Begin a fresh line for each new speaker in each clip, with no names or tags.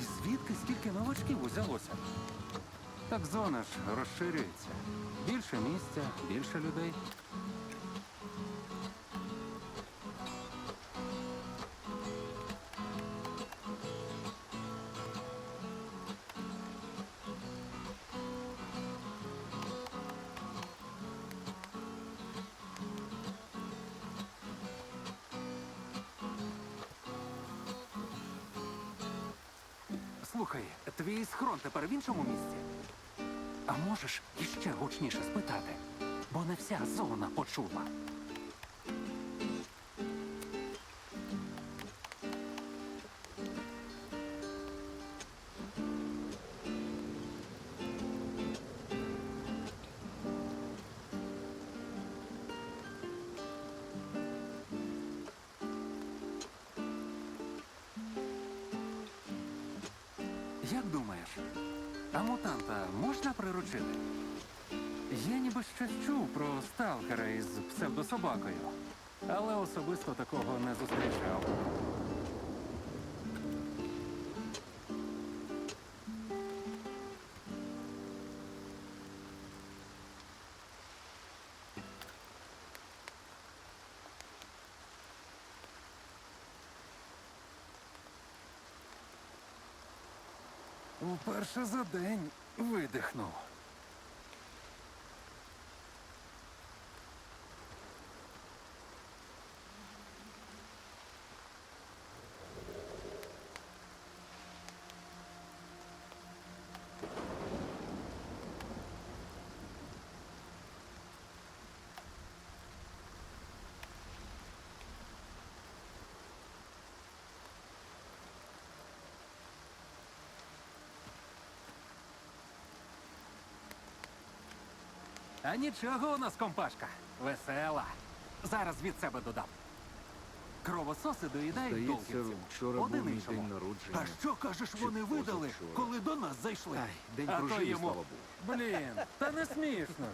І звідки стільки новачків узялося? Так зона ж розширюється. Більше місця, більше людей. Іншому місці. А можеш іще гучніше спитати, бо не вся зона почула. Як думаєш, а мутанта можна приручити? Я ніби щось чув про сталкера із псевдособакою, але особисто такого не зустрічав. Уперше за день видихнув. А нічого у нас компашка. Весела. Зараз від себе додам. Кровососи доїдають
Здається, вчора був
Один
мій
іншому.
день народження.
А що кажеш, вони видали,
позавчора?
коли до нас зайшли?
Ай, день
А то
прожив,
йому-
слава Богу.
Блін, та не смішно.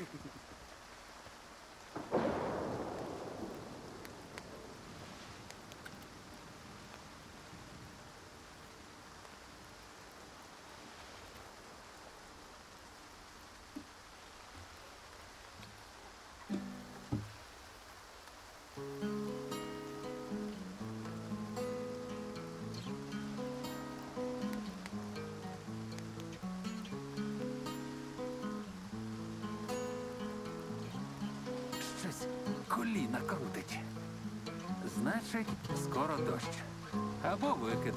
Коліна крутить. Значить, скоро дощ. Або викид.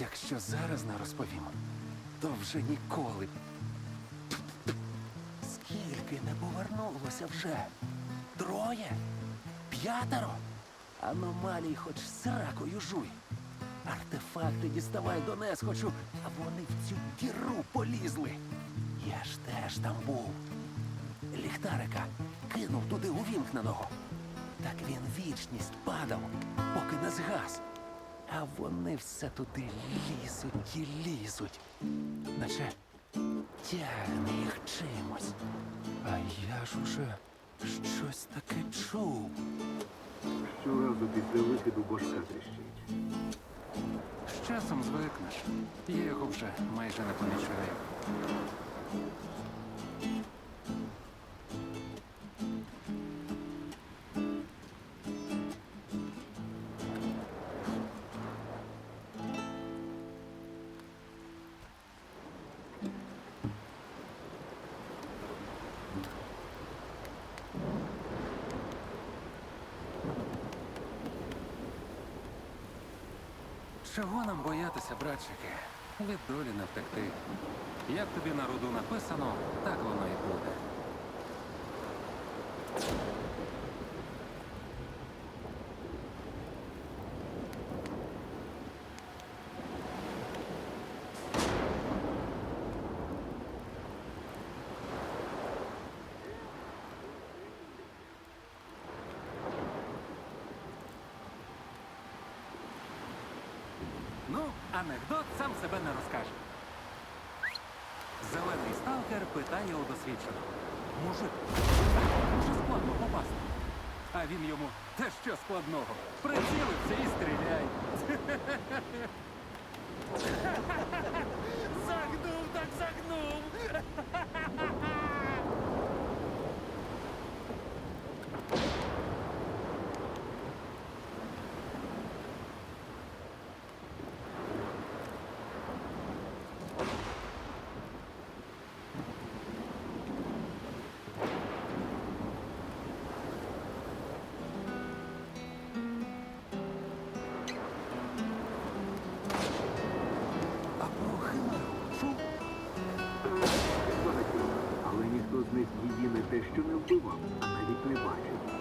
Якщо зараз не розповім, то вже ніколи.
Скільки не повернулося вже? Троє? П'ятеро? Аномалій хоч сракою жуй. Артефакти діставай донес хочу, а вони в цю діру полізли. Я ж теж там був. Ліхтарика кинув туди увімкненого. Так він вічність падав, поки не згас. А вони все туди лізуть і лізуть. Наче тягне їх чимось. А я ж уже щось таке чув.
Щоразу після викиду башка тріщить.
З часом звикнеш. Я його вже майже не помічаю. Чого нам боятися, братчики? Від долі не втекти. Як тобі на роду написано, так воно і буде. Ну, анекдот сам себе не розкаже. Зелений сталкер питає у досвідченого. Мужик, дуже складно попасти. А він йому, та що складного? Прицілився і стріляй. Загнув, так загнув.
що не вбивав, а навіть не бачив.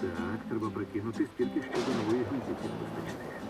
Так, треба прикинути, скільки ще до нової гвинтівки вистачає.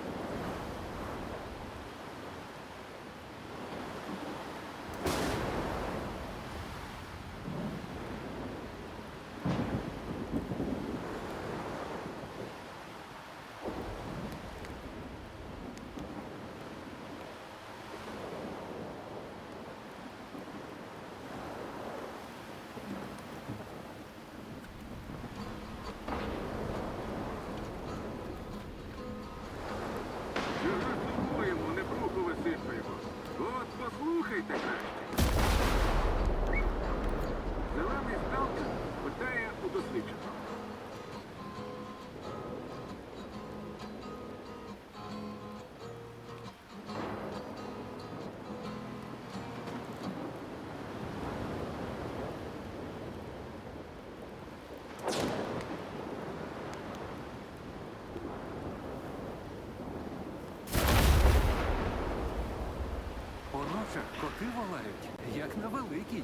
коти як на великій.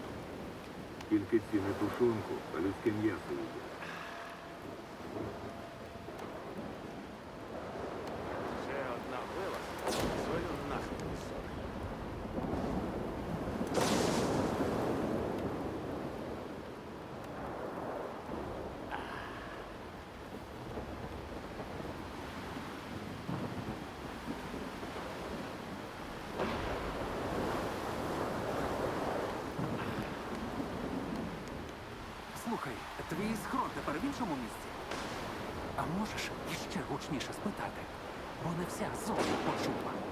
Тільки ціни тушунку, а людське м'ясо їдять.
Слухай, твій схрон тепер в іншому місці. А можеш іще гучніше спитати, бо не вся зона почула.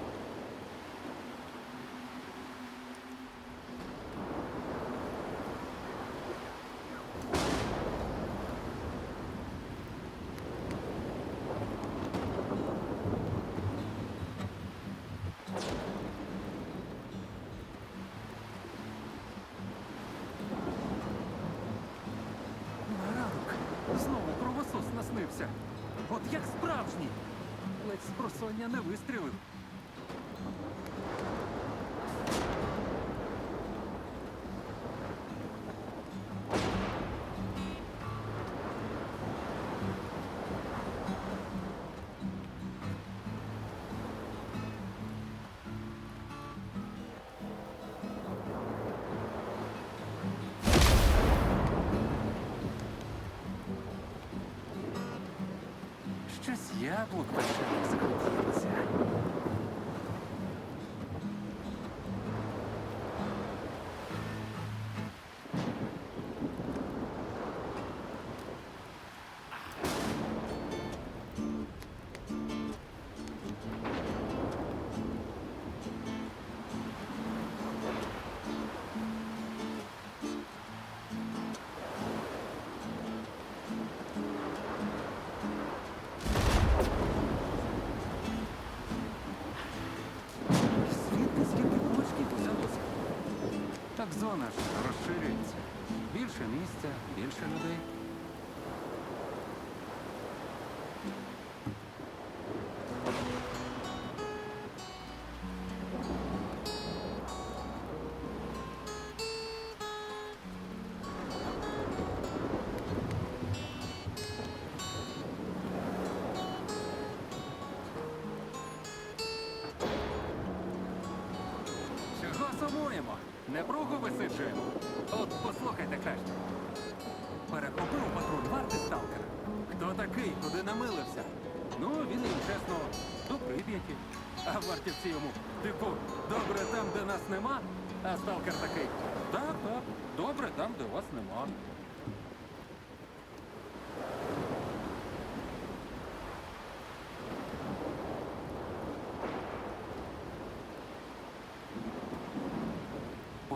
Яблук печених зона ж розширюється. Більше місця, більше людей. Непругу висиджуємо. От послухайте краще. Перехопив патруль варти сталкера. Хто такий, куди намилився? Ну, він їм чесно, до Прип'яті. А вартівці йому, типу, добре там, де нас нема. А сталкер такий. Так, так, добре там, де вас нема.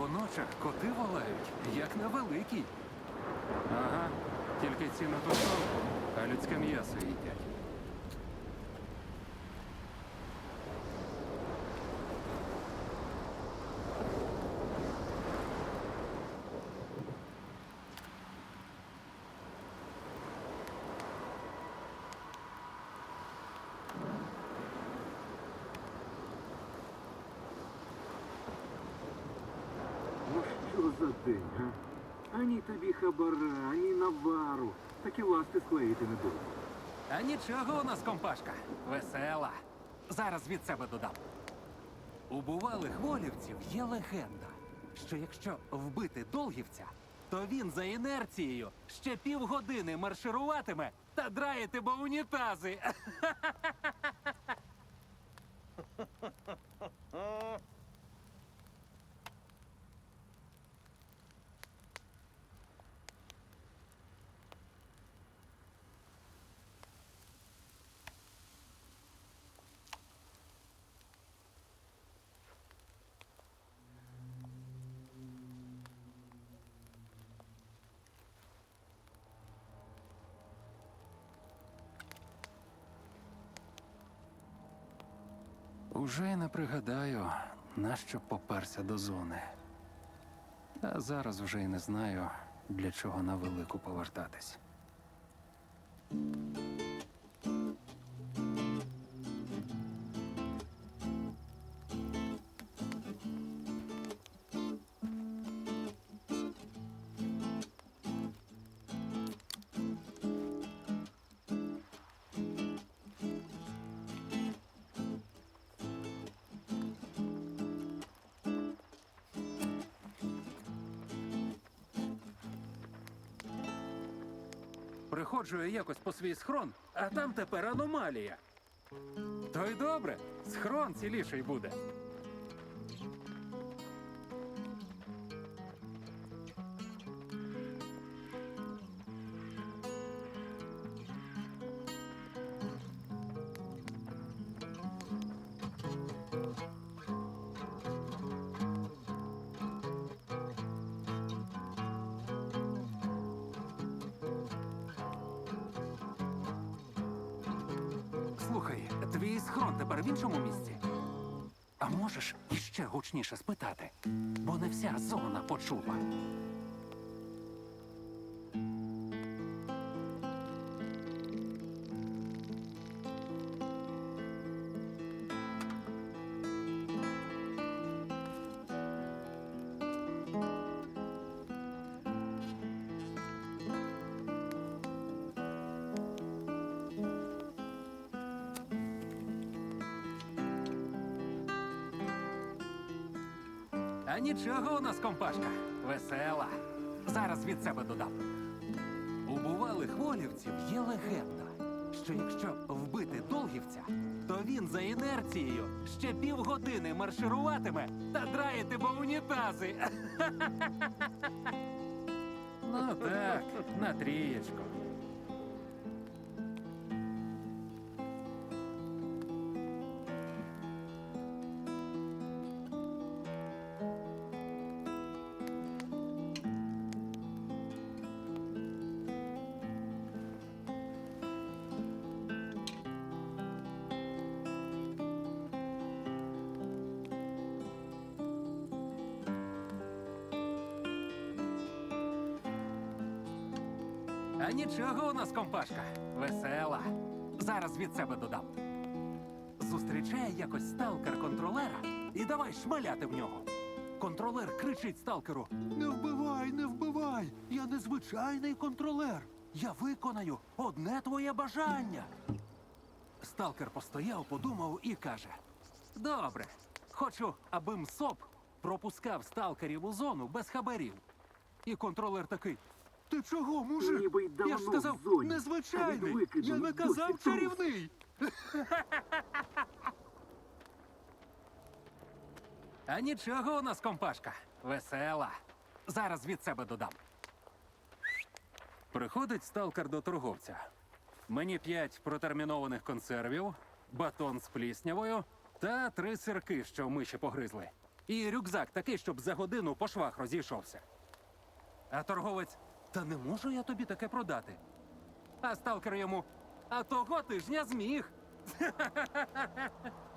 По ночах коти волають, як великій. Ага, тільки ці на тусовку, а людське м'ясо їдять.
Ну що? Ані тобі хабара, ані навару. Так і ласти склеїти не було.
А нічого у нас компашка. Весела. Зараз від себе додам. У бувалих волівців є легенда, що якщо вбити долгівця, то він за інерцією ще півгодини маршируватиме та драїтиме унітази. Уже й не пригадаю, нащо поперся до зони. А зараз вже й не знаю, для чого на велику повертатись. Приходжу я якось по свій схрон, а там тепер аномалія. То й добре, схрон ціліший буде. Твій тепер в іншому місці. А можеш іще гучніше спитати, бо не вся зона почула. Компашка. Весела. Зараз від себе додам. У бувалих волівців є легенда, що якщо вбити долгівця, то він за інерцією ще півгодини маршируватиме та драїтиме унітази. Ну так, на трієчку. Давай шмаляти в нього. Контролер кричить сталкеру: Не вбивай, не вбивай! Я незвичайний контролер. Я виконаю одне твоє бажання. Сталкер постояв, подумав і каже: Добре, хочу, аби МСОП пропускав сталкерів у зону без хабарів. І контролер такий. Ти чого, мужик?
Ніби й давно
Я ж сказав,
в зоні.
незвичайний. Я не казав
трус.
чарівний. А нічого у нас компашка. Весела. Зараз від себе додам. Приходить сталкер до торговця. Мені п'ять протермінованих консервів, батон з пліснявою та три сирки, що миші погризли. І рюкзак такий, щоб за годину по швах розійшовся. А торговець, та не можу я тобі таке продати. А сталкер йому, а того тижня зміг.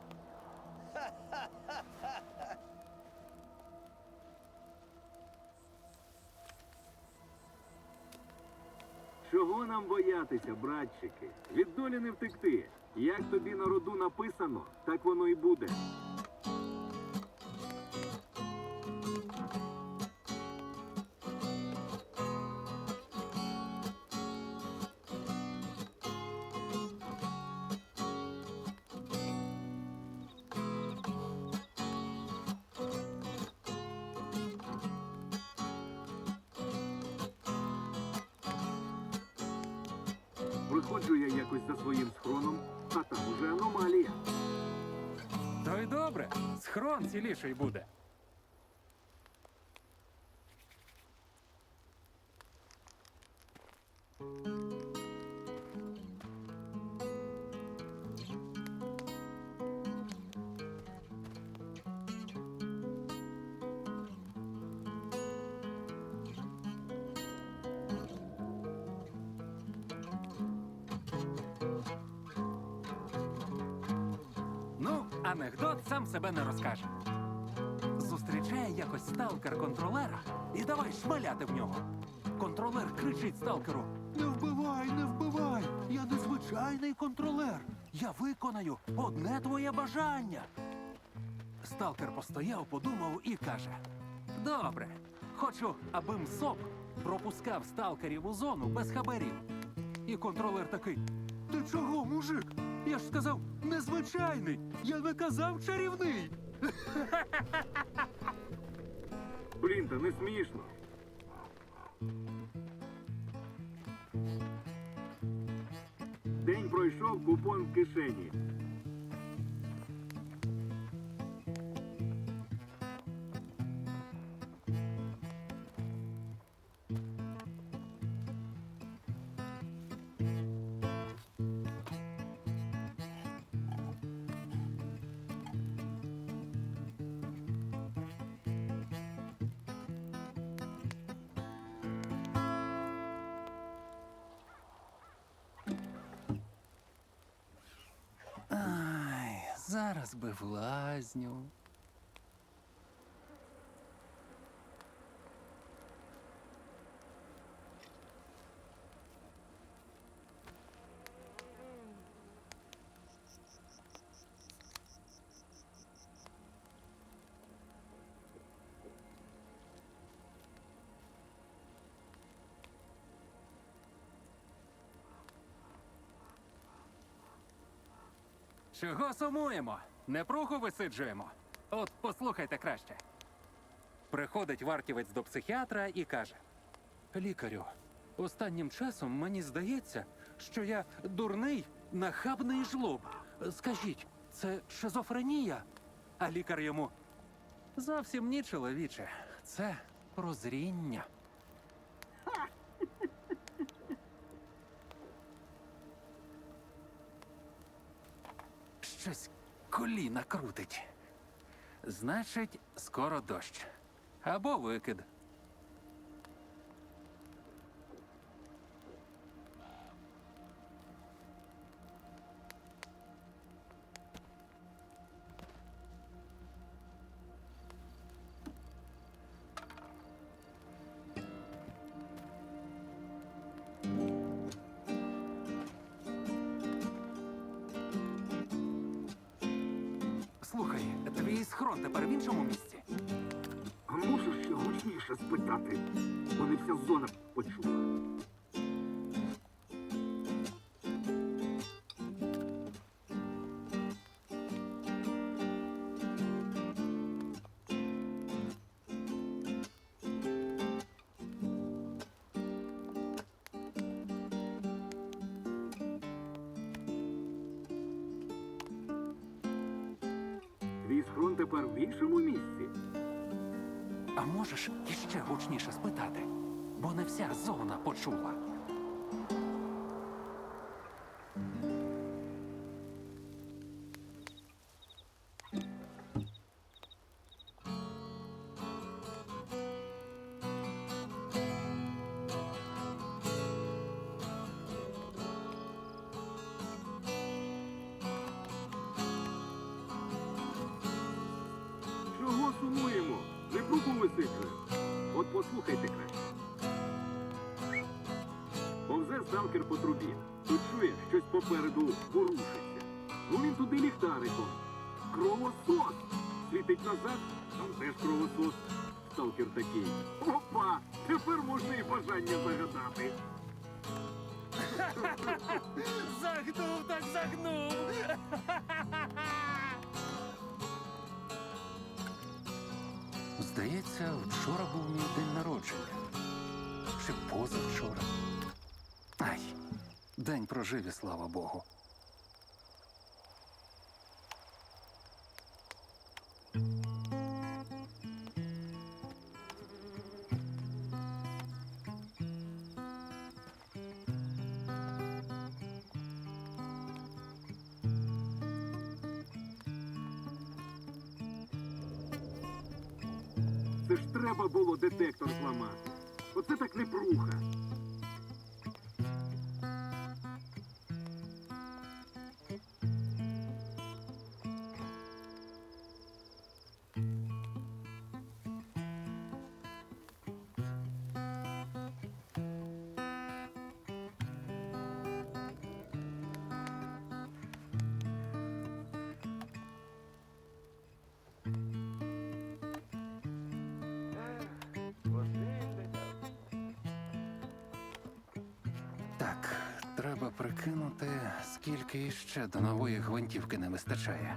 Чого нам боятися, братчики? Від долі не втекти. Як тобі на роду написано, так воно і буде. Приходжу я якось за своїм схроном, а там уже аномалія.
То й добре, схрон ціліший буде. Незвичайний контролер. Я виконаю одне твоє бажання. Сталкер постояв, подумав і каже: Добре, хочу, аби МСОП пропускав сталкерів у зону без хабарів. І контролер такий: Ти чого, мужик? Я ж сказав, незвичайний. Я не казав чарівний.
Блін, та не смішно. Пройшов, купон в кишені.
Зараз би в лазню. Чого сумуємо? Непруху висиджуємо. От послухайте краще. Приходить вартівець до психіатра і каже: Лікарю, останнім часом мені здається, що я дурний, нахабний жлоб. Скажіть, це шизофренія? А лікар йому зовсім ні, чоловіче. Це прозріння. Щось коліна крутить. Значить, скоро дощ. Або викид. Тепер в іншому місці.
А можеш ще гучніше спитати? бо не вся зона почула.
А можеш іще гучніше спитати? Бо не вся зона почула.
Тепер можна і бажання загадати.
Загнув так загнув. Здається, вчора був мій день народження. Чи позавчора. Ай, день прожив, і слава Богу. Треба прикинути, скільки іще до нової гвинтівки не вистачає.